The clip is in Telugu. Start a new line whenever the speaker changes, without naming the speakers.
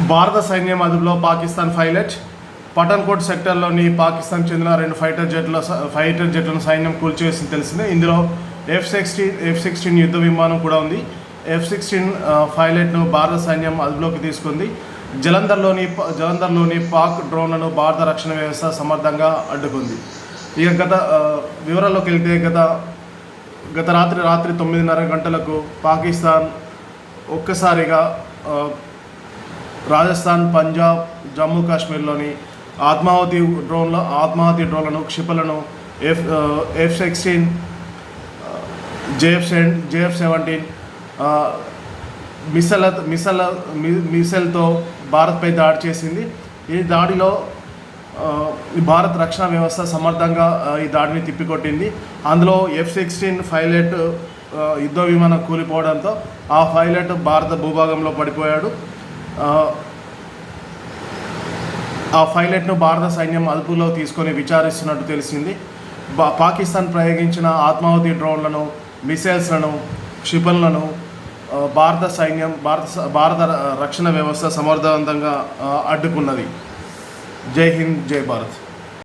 భారత సైన్యం అదుపులో పాకిస్తాన్ పైలట్. పఠాన్కోట్ సెక్టర్లోని పాకిస్తాన్ చెందిన రెండు ఫైటర్ జెట్ల ఫైటర్ జెట్లను సైన్యం కూల్చివేసింది తెలిసిందే. ఇందులో ఎఫ్ సిక్స్టీన్ ఎఫ్ సిక్స్టీన్ యుద్ధ విమానం కూడా ఉంది. ఎఫ్ సిక్స్టీన్ పైలట్ను భారత సైన్యం అదుపులోకి తీసుకుంది. జలంధర్లోని ప- జలంధర్లోని పాక్ డ్రోన్లను భారత రక్షణ వ్యవస్థ సమర్థంగా అడ్డుకుంది. ఇక గత వివరాల్లోకి వెళ్తే గత గత రాత్రి రాత్రి తొమ్మిదిన్నర గంటలకు పాకిస్తాన్ ఒక్కసారిగా రాజస్థాన్ పంజాబ్ జమ్మూ కాశ్మీర్లోని ఆత్మాహుతి డ్రోన్ల ఆత్మాహుతి డ్రోన్లను క్షిపలను F F sixteen JF seven JF seventeen missile missile మిసైల్తో భారత్పై దాడి చేసింది. ఈ దాడిలో ఈ భారత్ రక్షణ వ్యవస్థ సమర్థంగా ఈ దాడిని తిప్పికొట్టింది. అందులో ఎఫ్ సిక్స్టీన్ పైలట్ యుద్ధ విమానం కూలిపోవడంతో ఆ పైలట్ భారత భూభాగంలో పడిపోయాడు. ఆ, ఆ పైలట్ను భారత సైన్యం అదుపులో తీసుకొని విచారిస్తున్నట్టు తెలిసింది. పాకిస్తాన్ ప్రయోగించిన ఆత్మాహుతి డ్రోన్లను మిసైల్స్లను క్షిపణులను భారత సైన్యం భారత భారత రక్షణ వ్యవస్థ సమర్థవంతంగా అడ్డుకున్నది. జై హింద్ జై భారత్.